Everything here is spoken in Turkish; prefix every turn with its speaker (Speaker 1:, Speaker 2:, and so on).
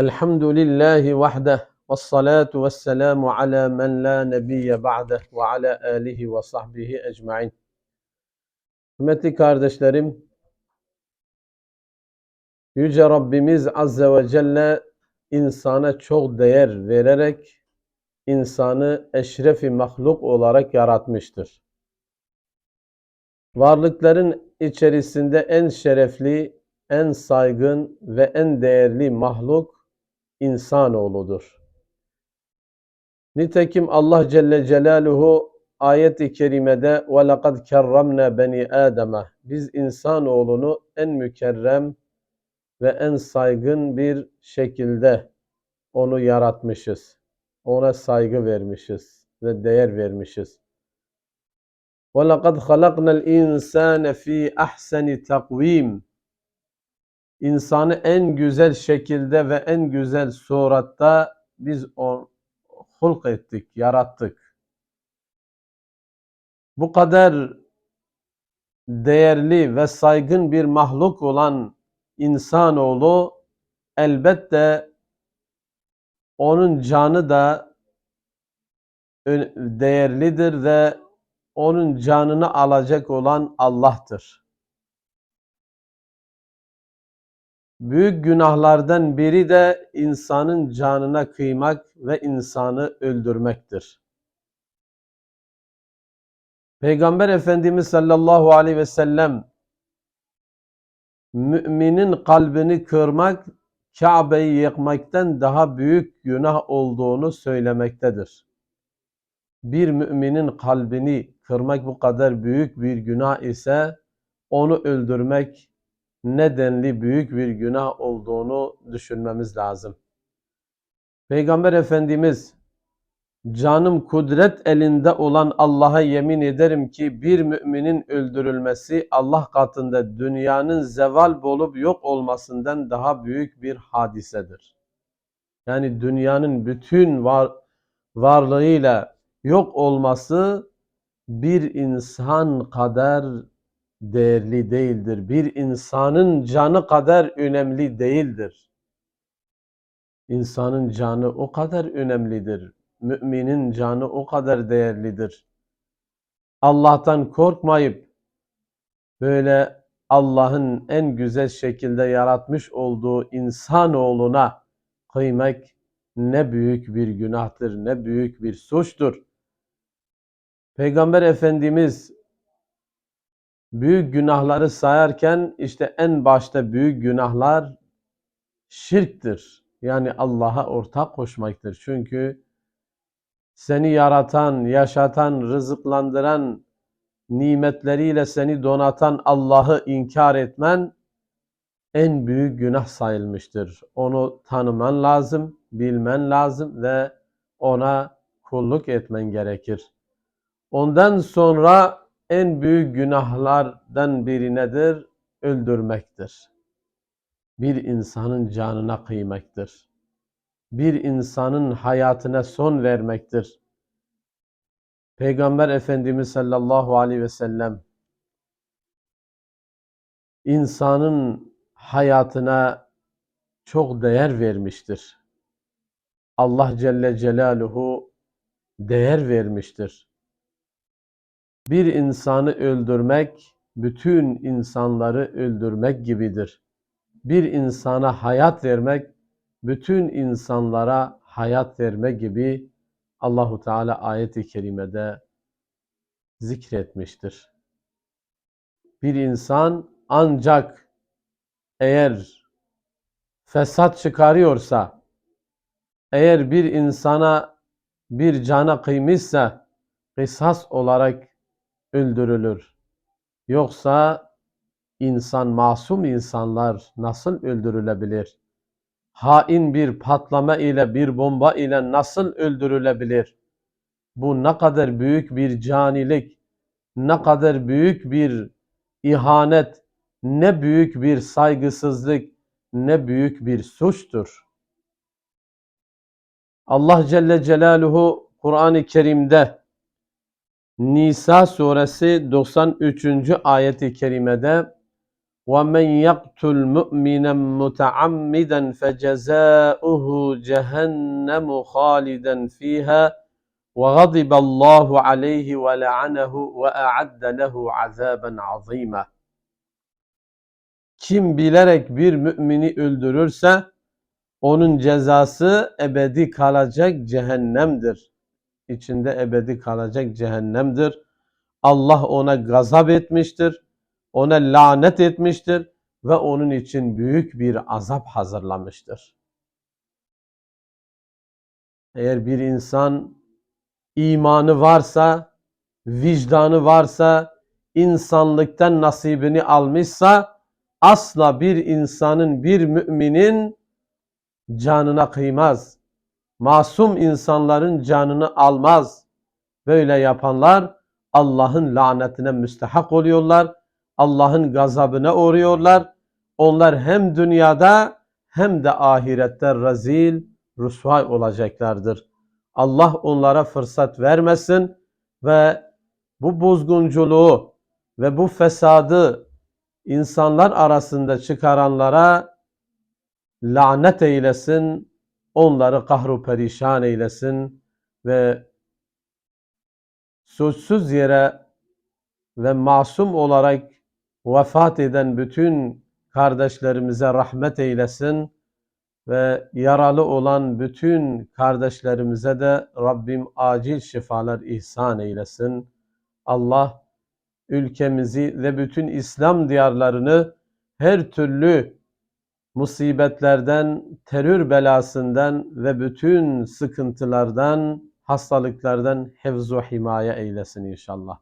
Speaker 1: Elhamdülillahi vahde ve salatu ve selamu ala men la nebiye ba'de ve ala alihi ve sahbihi ecmain. Hürmetli kardeşlerim, Yüce Rabbimiz Azze ve Celle insana çok değer vererek insanı eşrefi mahluk olarak yaratmıştır. Varlıkların içerisinde en şerefli, en saygın ve en değerli mahluk insanoğludur. Nitekim Allah Celle Celaluhu ayet-i kerimede وَلَقَدْ كَرَّمْنَا beni Adem'e Biz insanoğlunu en mükerrem ve en saygın bir şekilde onu yaratmışız. Ona saygı vermişiz ve değer vermişiz. وَلَقَدْ خَلَقْنَا الْاِنْسَانَ ف۪ي اَحْسَنِ تَقْو۪يمٍ İnsanı en güzel şekilde ve en güzel suratta biz o hulk ettik, yarattık. Bu kadar değerli ve saygın bir mahluk olan insanoğlu elbette onun canı da değerlidir ve onun canını alacak olan Allah'tır. Büyük günahlardan biri de insanın canına kıymak ve insanı öldürmektir. Peygamber Efendimiz sallallahu aleyhi ve sellem müminin kalbini kırmak Kabe'yi yıkmaktan daha büyük günah olduğunu söylemektedir. Bir müminin kalbini kırmak bu kadar büyük bir günah ise onu öldürmek nedenli büyük bir günah olduğunu düşünmemiz lazım. Peygamber Efendimiz canım kudret elinde olan Allah'a yemin ederim ki bir müminin öldürülmesi Allah katında dünyanın zeval bolup yok olmasından daha büyük bir hadisedir. Yani dünyanın bütün var, varlığıyla yok olması bir insan kadar değerli değildir. Bir insanın canı kadar önemli değildir. İnsanın canı o kadar önemlidir. Müminin canı o kadar değerlidir. Allah'tan korkmayıp böyle Allah'ın en güzel şekilde yaratmış olduğu insanoğluna kıymak ne büyük bir günahtır, ne büyük bir suçtur. Peygamber Efendimiz büyük günahları sayarken işte en başta büyük günahlar şirktir. Yani Allah'a ortak koşmaktır. Çünkü seni yaratan, yaşatan, rızıklandıran, nimetleriyle seni donatan Allah'ı inkar etmen en büyük günah sayılmıştır. Onu tanıman lazım, bilmen lazım ve ona kulluk etmen gerekir. Ondan sonra en büyük günahlardan biri nedir? Öldürmektir. Bir insanın canına kıymaktır. Bir insanın hayatına son vermektir. Peygamber Efendimiz sallallahu aleyhi ve sellem insanın hayatına çok değer vermiştir. Allah Celle Celaluhu değer vermiştir. Bir insanı öldürmek bütün insanları öldürmek gibidir. Bir insana hayat vermek bütün insanlara hayat verme gibi Allahu Teala ayet-i kerimede zikretmiştir. Bir insan ancak eğer fesat çıkarıyorsa, eğer bir insana bir cana kıymışsa kısas olarak öldürülür. Yoksa insan, masum insanlar nasıl öldürülebilir? Hain bir patlama ile, bir bomba ile nasıl öldürülebilir? Bu ne kadar büyük bir canilik, ne kadar büyük bir ihanet, ne büyük bir saygısızlık, ne büyük bir suçtur. Allah Celle Celaluhu Kur'an-ı Kerim'de Nisa suresi 93. ayeti kerimede وَمَنْ يَقْتُلْ مُؤْمِنًا مُتَعَمِّدًا فَجَزَاؤُهُ جَهَنَّمُ خَالِدًا فِيهَا وَغَضِبَ اللّٰهُ عَلَيْهِ وَلَعَنَهُ وَأَعَدَّ لَهُ عَذَابًا عَظِيمًا Kim bilerek bir mümini öldürürse onun cezası ebedi kalacak cehennemdir. İçinde ebedi kalacak cehennemdir. Allah ona gazap etmiştir. Ona lanet etmiştir ve onun için büyük bir azap hazırlamıştır. Eğer bir insan imanı varsa, vicdanı varsa, insanlıktan nasibini almışsa asla bir insanın, bir müminin canına kıymaz. Masum insanların canını almaz. Böyle yapanlar Allah'ın lanetine müstehak oluyorlar. Allah'ın gazabına uğruyorlar. Onlar hem dünyada hem de ahirette rezil, rüsvay olacaklardır. Allah onlara fırsat vermesin ve bu bozgunculuğu ve bu fesadı insanlar arasında çıkaranlara lanet eylesin, onları kahru perişan eylesin ve suçsuz yere ve masum olarak vefat eden bütün kardeşlerimize rahmet eylesin ve yaralı olan bütün kardeşlerimize de Rabbim acil şifalar ihsan eylesin. Allah ülkemizi ve bütün İslam diyarlarını her türlü musibetlerden, terör belasından ve bütün sıkıntılardan, hastalıklardan hevzu himaye eylesin inşallah.